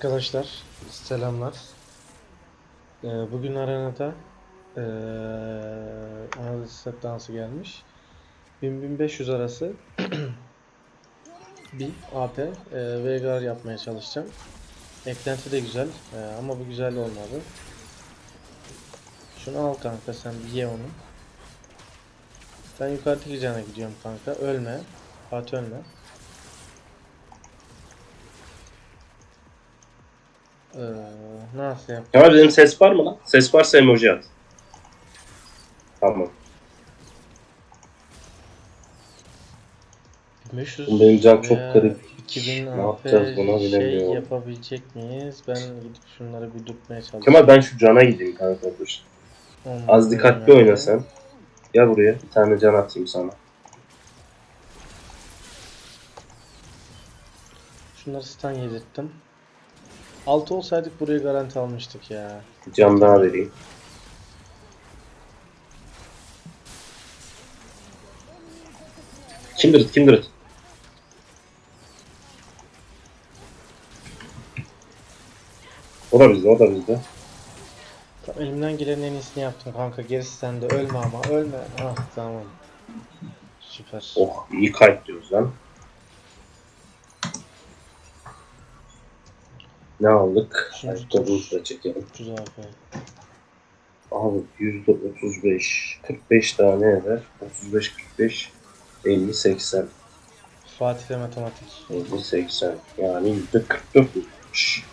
Arkadaşlar selamlar. Ee, bugün arenada ee, set dansı gelmiş. 1000-1500 arası bir AP e, Veigar yapmaya çalışacağım. Eklenti de güzel e, ama bu güzel olmadı. Şunu al kanka sen bir ye onu. Ben yukarıdaki cana gidiyorum kanka. Ölme. Fatih ölme. Ee, nasıl yap? Kemal benim ses var mı lan? Ses varsa emoji at. Tamam. 500 Benim can çok veya garip. 2000 Ne AP yapacağız buna şey bilemiyorum. yapabilecek miyiz? Ben gidip şunları bir tutmaya çalışacağım. Kemal ben şu cana gideyim kanka dur. Az dikkatli yani. oyna sen. Gel buraya bir tane can atayım sana. Şunları stun yedirttim. 6 olsaydık burayı garanti almıştık ya. Can daha vereyim. Kindred, Kindred. O da bizde, o da bizde. Tamam, elimden gelenin en iyisini yaptım kanka. Gerisi sende. Ölme ama. Ölme. Ah tamam. Süper. Oh, iyi kayıt diyoruz lan. Ne aldık? Şimdi Ayakkabımızı da çekelim. 300 AP. Abi yüzde 35, 45 tane eder. 35, 45, 50, 80, Fatih'le matematik. 50, 80. Yani yüzde 44 olmuş.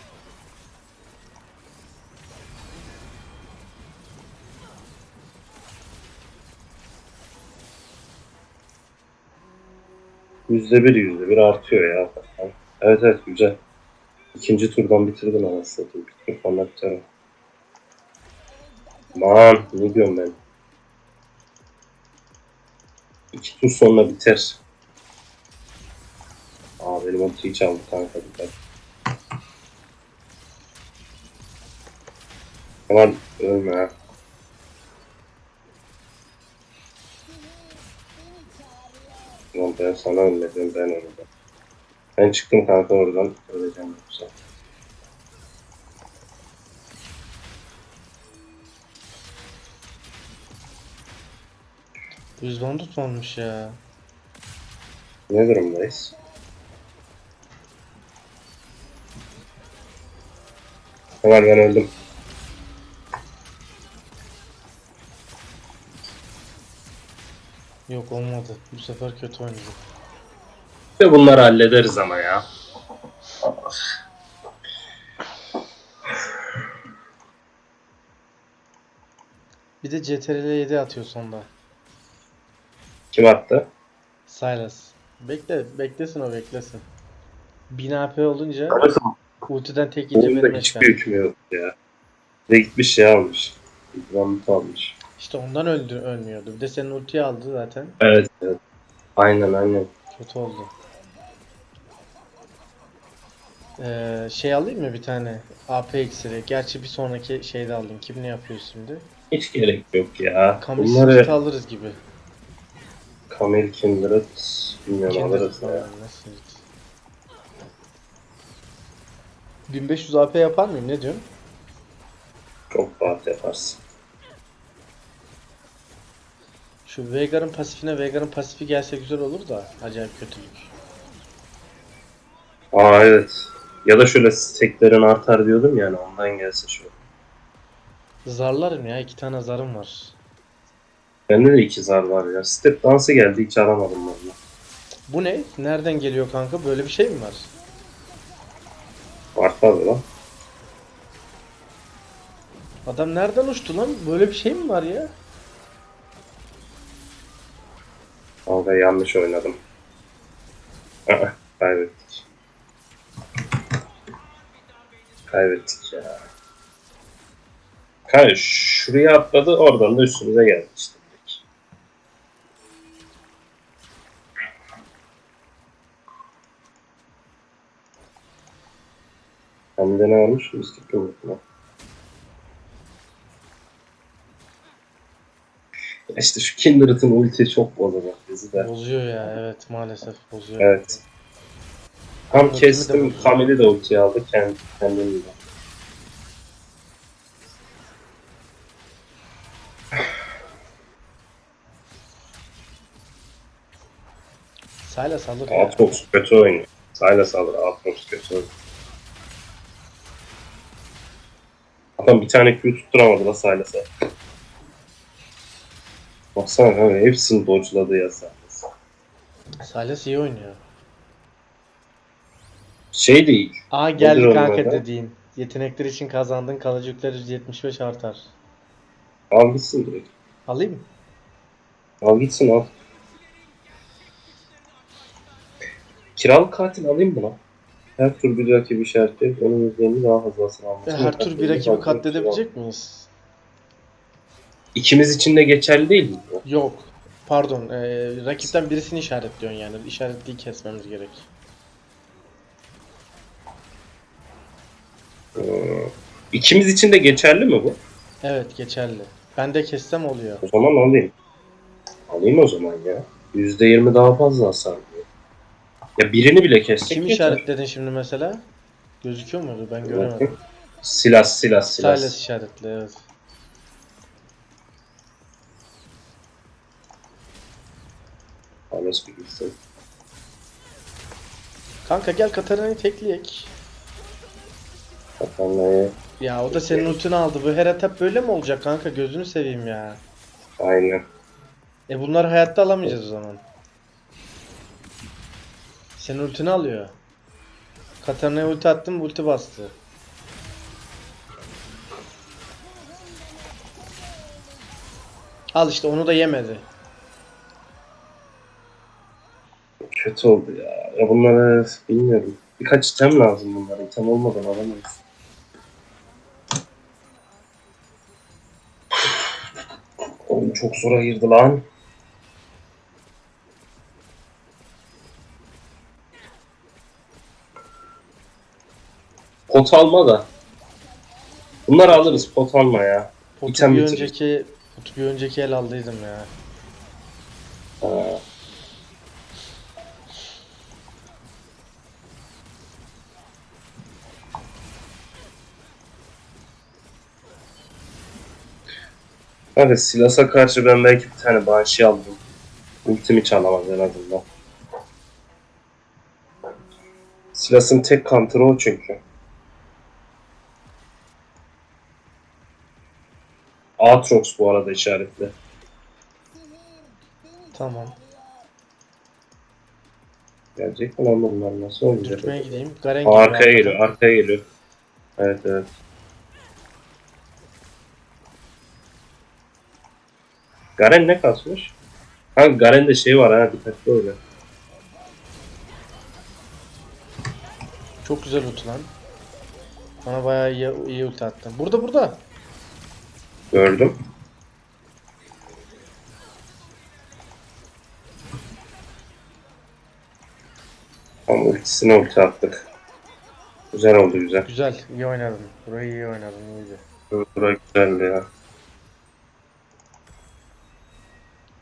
Yüzde bir, yüzde bir artıyor ya. Evet evet güzel. İkinci turdan bitirdim anasını satayım. Bir tur sonra biterim. Aman ne diyorum ben. İki tur sonra biter. Aa benim ultiyi çaldı kanka bir dakika. Aman ölme ha. Ben sana ölmedim ben orada. Ben çıktım kanka oradan. Öleceğim yoksa. %10 tutmamış ya. Ne durumdayız? Kemal ben öldüm. Yok olmadı. Bu sefer kötü oynadı. Ve bunları hallederiz ama ya. Bir de CTRL 7 atıyor sonda. Kim attı? Silas. Bekle, beklesin o beklesin. 1000 AP olunca ultiden tek yiyince benim hiçbir hükmü yok ya. Ve gitmiş şey almış. İkramlık almış. İşte ondan öldü, ölmüyordu. Bir de senin ultiyi aldı zaten. Evet evet. Aynen aynen. Kötü oldu. Ee, şey alayım mı bir tane? AP iksiri. Gerçi bir sonraki şeyde aldım. Kim ne yapıyor şimdi? Hiç gerek yok ya. Kamil Bunları alırız gibi. Kamil Kindred bilmiyorum alırız ya. Nasıl? 1500 AP yapar mıyım? Ne diyorsun? Çok rahat yaparsın. Şu Veigar'ın pasifine Veigar'ın pasifi gelse güzel olur da acayip kötülük. Aa evet. Ya da şöyle steklerin artar diyordum yani ondan gelse şu. Zarlarım ya iki tane zarım var. Bende de iki zar var ya. Step dansı geldi hiç aramadım valla. Bu ne? Nereden geliyor kanka? Böyle bir şey mi var? Var tabi lan. Adam nereden uçtu lan? Böyle bir şey mi var ya? Ama yanlış oynadım. Aa, kaybettik. Ya. Kanka şuraya atladı oradan da üstümüze geldi işte. direkt. Hem de ne varmış? Mistik yumurtma. Ya İşte şu Kindred'ın ulti çok bozulur bizi de. Bozuyor ya evet maalesef bozuyor. Evet. Tam kestim. Kamil'i de ultiye aldı. Kendi, kendini de. Alır ya. Aatrox kötü oynuyor. Silas alır. Aatrox kötü oynuyor. Adam bir tane Q tutturamadı la Silas'a. Baksana kanka hepsini dodge'ladı ya Silas. Silas iyi oynuyor. Şey değil. Aa geldi Nedir kanka adı? dediğin. Yetenekler için kazandığın kalıcı yükler 175 artar. Al gitsin direkt. Alayım mı? Al gitsin al. Kiralık katil alayım mı lan? Her tur bir rakibi işaretleyip onun yüzlerini daha fazlasını alması. Her tur bir rakibi katledebilecek miyiz? İkimiz için de geçerli değil mi? bu? Yok. Pardon. ee, rakipten birisini işaretliyorsun yani. İşaretliyi kesmemiz gerek. Ee, İkimiz için de geçerli mi bu? Evet geçerli. Ben de kessem oluyor. O zaman alayım. Alayım o zaman ya. %20 daha fazla hasar. Ya birini bile kessek Kim yeter. işaretledin şimdi mesela? Gözüküyor muydu? Ben göremedim. Bakayım. Silas, silas, silas. Silas işaretli evet. Silas bir gitsin. Kanka gel Katarina'yı tekleyek. Katana'ya Ya o da senin ultini aldı. Bu her etap böyle mi olacak kanka? Gözünü seveyim ya. aynen. E bunları hayatta alamayacağız o zaman. Senin ultini alıyor. Katarina'ya ulti attım, ulti bastı. Al işte onu da yemedi. Kötü oldu ya. Ya bunları bilmiyorum. Birkaç item lazım bunlara. İtem olmadan alamayız. Çok zora girdi lan. Pot alma da. Bunları alırız pot alma ya. Potu İtem bir önceki potu bir önceki el aldıydım ya. Ha. Hadi Silas'a karşı ben belki bir tane Banshee aldım. Ultimi çalamaz en azından. Silas'ın tek counter'ı o çünkü. Aatrox bu arada işaretli. Tamam. Gelecek mi lan bunlar nasıl oynayacak? Dürtmeye gideyim. Garen geliyor arkaya geliyor, arkaya geliyor. Evet evet. Garen ne kasmış? Ha Garen'de şey var ha dikkatli ol ya. Çok güzel ulti lan. Bana bayağı iyi, iyi ulti attı. Burada burada. Gördüm. Tam ultisine ulti attık. Güzel oldu güzel. Güzel. iyi oynadın. Burayı iyi oynadın. iyiydi. Bura güzeldi ya.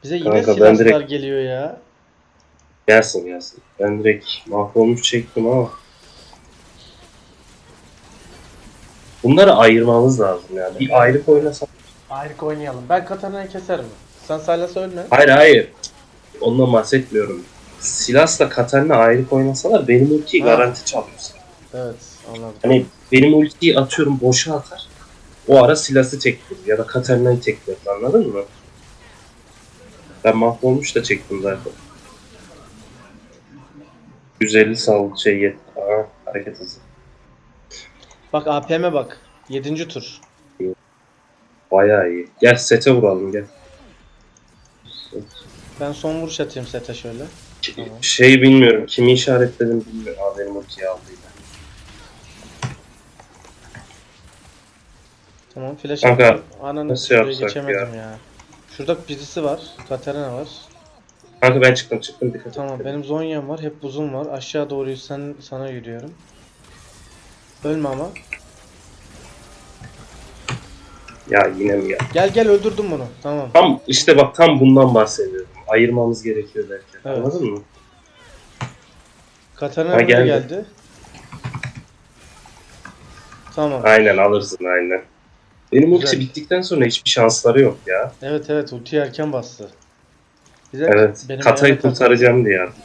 Bize yine Kanka, ben silahlar direkt- geliyor ya. Gelsin gelsin. Ben direkt mahvolmuş çektim ama. Bunları ayırmamız lazım yani. Bir ayrık oynasak. Ayrık oynayalım. Ben Katarina'yı keserim. Sen Silas'ı ölme. Hayır hayır. Ondan bahsetmiyorum. Silas'la Katarina ayrık oynasalar benim ultiyi Ha. garanti çalıyorsun. Evet anladım. Hani benim ultiyi atıyorum boşa atar. O ara Silas'ı tekliyor ya da Katarina'yı tekliyor anladın mı? Ben mahvolmuş da çektim zaten. 150 sal şey yet. Aa, hareket hızı. Bak APM'e bak. 7. tur. Bayağı iyi. Gel sete vuralım gel. Ben son vuruş atayım sete şöyle. Tamam. Şey bilmiyorum. Kimi işaretledim bilmiyorum. Aa benim ultiyi aldı yine. Tamam flash Kanka, attım. Ananı nasıl yapsak geçemedim ya. Şurada birisi var. Katarina var. Kanka ben çıktım çıktım dikkat. Tamam benim Zonya'm var. Hep buzum var. Aşağı doğru sen sana yürüyorum. Ölme ama. Ya yine mi ya? Gel gel öldürdüm bunu. Tamam. Tam işte bak tam bundan bahsediyorum. Ayırmamız gerekiyor derken. Evet. Anladın mı? Katarina geldi. geldi. Tamam. Aynen alırsın aynen. Benim ulti Güzel. bittikten sonra hiçbir şansları yok ya. Evet evet ulti erken bastı. Bir de Evet. benim Katayı takıldı. kurtaracağım diye. artık.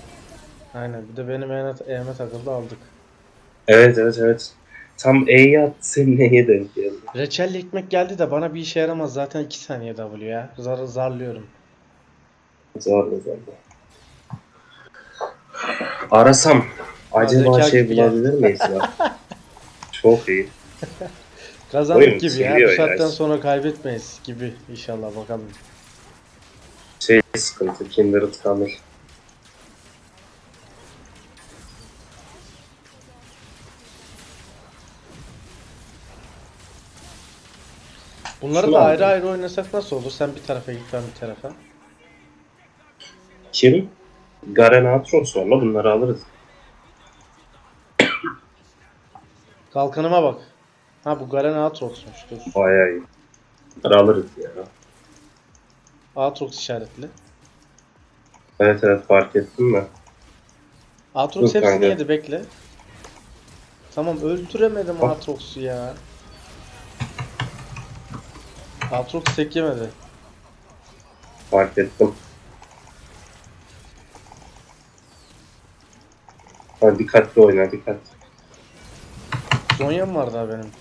Aynen bir de benim eğime, eğime takıldı aldık. Evet evet evet. Tam E'ye at senin E'ye denk geldi. Reçelli ekmek geldi de bana bir işe yaramaz zaten 2 saniye W ya. Zar zarlıyorum. Zorla zorla. Arasam acaba zeka şey gibi bulabilir miyiz ya? Çok iyi. Kazandık Oyun gibi ya. siliyor Bu ya. saatten sonra kaybetmeyiz gibi inşallah bakalım. Şey sıkıntı. Kindred Kamil. Bunları Şunu da ayrı ayrı oynasak nasıl olur? Sen bir tarafa git ben bir tarafa. Kim? Garen Atros var la bunları alırız. Kalkanıma bak. Ha bu Garen Aatrox'muş dur. Bayağı iyi. Bunları alırız ya. Aatrox işaretli. Evet evet fark ettin mi? Aatrox Dur hepsini kanka. yedi bekle. Tamam öldüremedim Bak. Aatrox'u ya. Aatrox tek yemedi. Fark ettim. Ha, dikkatli oyna dikkat. Zonya'm var daha benim.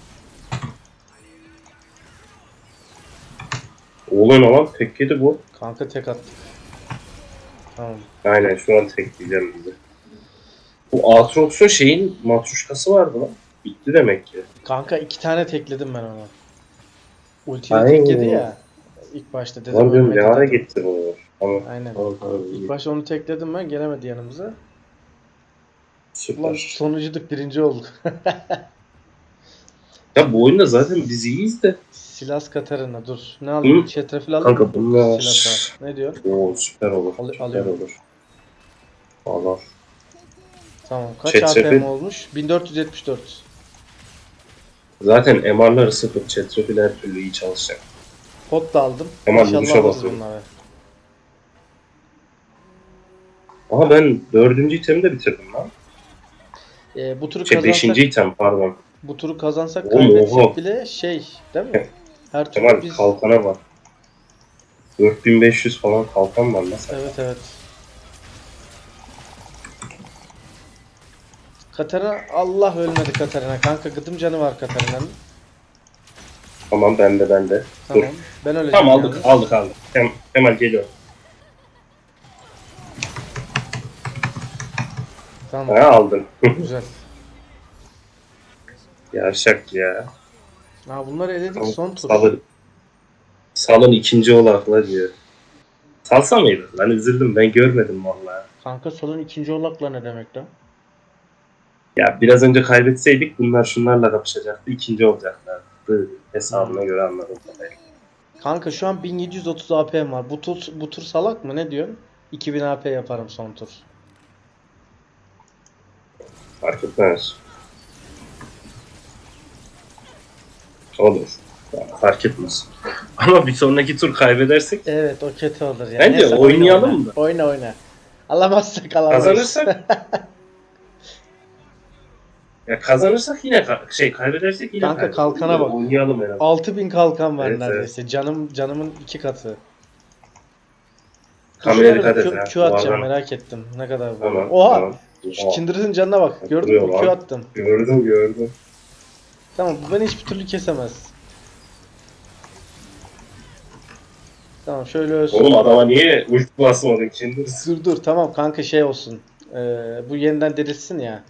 Oğlum lan tek yedi bu. Kanka tek attık. Tamam. Aynen şu an tek diyeceğim bize. Bu Aatrox'un şeyin matruşkası vardı lan. Bitti demek ki. Kanka iki tane tekledim ben ona. Ultiyle Ay. tek yedi ya. İlk başta dedim. Ölmedi ne ara gitti bu? Aynen. İyi. İlk başta onu tekledim ben gelemedi yanımıza. Ulan Süper. sonuncuduk birinci olduk. Ya bu oyunda zaten biz iyiyiz de. Silas Katarina dur. Ne alayım? Hı? Çetrefil alayım mı? Kanka bunlar... Silas'a. Ne diyor? Oo süper olur. Al- süper alıyorum. olur. Allah. Tamam. Kaç Çetrefil. APM olmuş? 1474. Zaten MR'ları sıfır. Çetrefil her türlü iyi çalışacak. Pot da aldım. Hemen İnşallah vuruşa alırız basıyorum. bunları. Aha ben dördüncü itemi de bitirdim lan. Ee, bu turu Şey kazansak, beşinci item pardon. bu turu kazansak Oğlum, kaybetsek oha. bile şey değil mi? Her türlü Kemal biz... kalkana bak. 4500 falan kalkan var mesela. Evet evet. Katarina Allah ölmedi Katarina. Kanka gıdım canı var Katarina'nın. Tamam bende bende. Tamam. Dur. Ben öleceğim. Tamam aldık yalnız. aldık aldık. Hem, hemen geliyor. Tamam. Ha aldın. Güzel. Yavşak ya. Ha bunları eledik son tur. Salın. Salın ikinci olakla diyor. Salsa mıydı? Ben üzüldüm. Ben görmedim vallahi. Kanka solun ikinci olakla ne demek lan? Ya biraz önce kaybetseydik bunlar şunlarla kapışacaktı. ikinci olacaklardı. Hesabına göre anladım. Kanka şu an 1730 AP'm var. Bu tur, bu tur salak mı? Ne diyorsun? 2000 AP yaparım son tur. Fark etmez. Olur. Ya, fark etmez. Ama bir sonraki tur kaybedersek Evet o kötü olur ya. Bence oyna, oynayalım oyna. mı? Oyna oyna. Alamazsak alamayız. kazanırsak ya kazanırsak yine ka- şey kaybedersek yine Kanka, kaybederiz. kalkana bak. Oynayalım azından. 6000 kalkan var Evet, neredeyse. Canım canımın iki katı. Kameraya Şuraya dikkat et Q. Q atacağım Bu adam- merak ettim. Ne kadar bu. Tamam. Oha! Tamam. Şu Oha, Kindred'in canına bak. Gördün mü? Vuruyor Q lan. attım. Gördüm gördüm. Tamam bu beni hiçbir türlü kesemez. Tamam şöyle ölsün. Oğlum adama niye ulti basmadın şimdi? Dur dur tamam kanka şey olsun. Ee, bu yeniden dirilsin ya.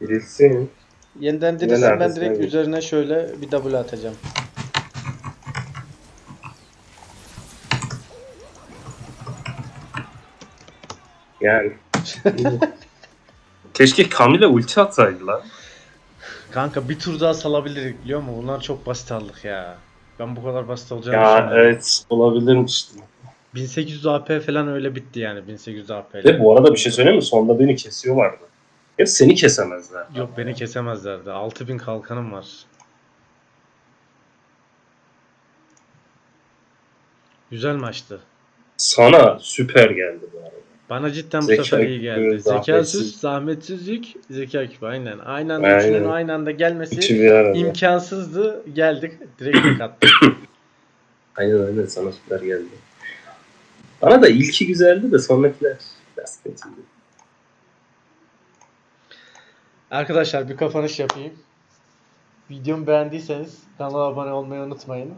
Birilsin. Yeniden dirilsin ben neredesin direkt abi? üzerine şöyle bir W atacağım. Yani. Keşke Kamil'e ulti atsaydı lan. Kanka bir tur daha salabilirdik biliyor musun? Bunlar çok basit aldık ya. Ben bu kadar basit olacağını Ya evet olabilirmiş. 1800 AP falan öyle bitti yani 1800 AP ile. Ve bu arada bir şey söyleyeyim mi? Sonunda beni kesiyorlardı. Ya seni kesemezler. Yok beni kesemezlerdi. 6000 kalkanım var. Güzel maçtı. Sana süper geldi bu arada. Bana cidden bu Zeka sefer iyi küpü, geldi. zahmetsiz. Zekasız, zahmetsizlik, zeka küpü aynen. Aynı anda Aynen. üçünün aynı anda gelmesi Üçü bir arada. imkansızdı. Geldik. Direkt tek attık. Aynen aynen sana süper geldi. Bana da ilki güzeldi de sonrakiler biraz kötüydü. Arkadaşlar bir kapanış yapayım. Videomu beğendiyseniz kanala abone olmayı unutmayın.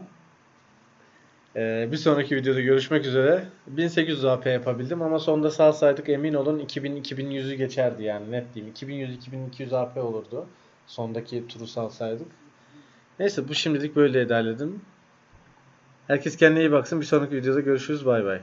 Ee, bir sonraki videoda görüşmek üzere. 1800 AP yapabildim ama sonda salsaydık emin olun 2000-2100'ü geçerdi yani net diyeyim. 2100-2200 AP olurdu. Sondaki turu salsaydık. Neyse bu şimdilik böyle ilerledim. Herkes kendine iyi baksın. Bir sonraki videoda görüşürüz. Bay bay.